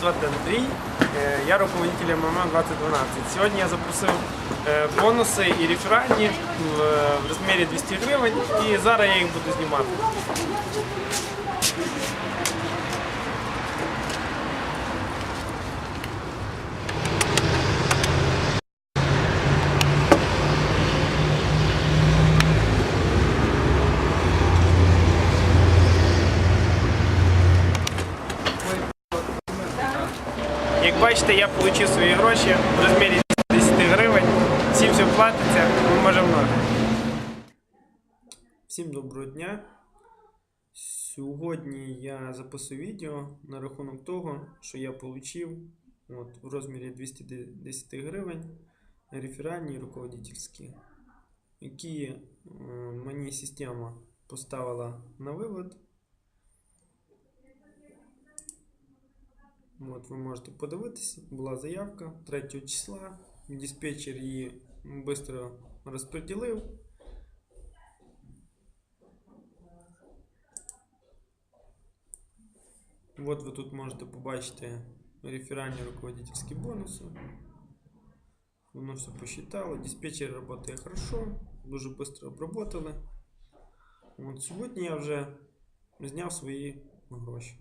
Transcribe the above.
звати Андрій, е, я руководитель МММ 2012. Сьогодні я запросив е, бонуси і реферальні в е, розмірі 200 гривень і зараз я їх буду знімати. Як бачите, я отримав свої гроші в розмірі 10 гривень. Всім все платиться, ми можемо. Всім доброго дня. Сьогодні я записую відео на рахунок того, що я отримав от, в розмірі 210 гривень реферальні і руководительські, які е, мені система поставила на вивод. От ви можете подивитися, була заявка 3 числа. Диспетчер її швидко розподілив. От ви тут можете побачити реферальні руководительські бонуси. Воно все посчитало. Диспетчер працює хорошо, дуже швидко обработали. От сьогодні я вже зняв свої гроші.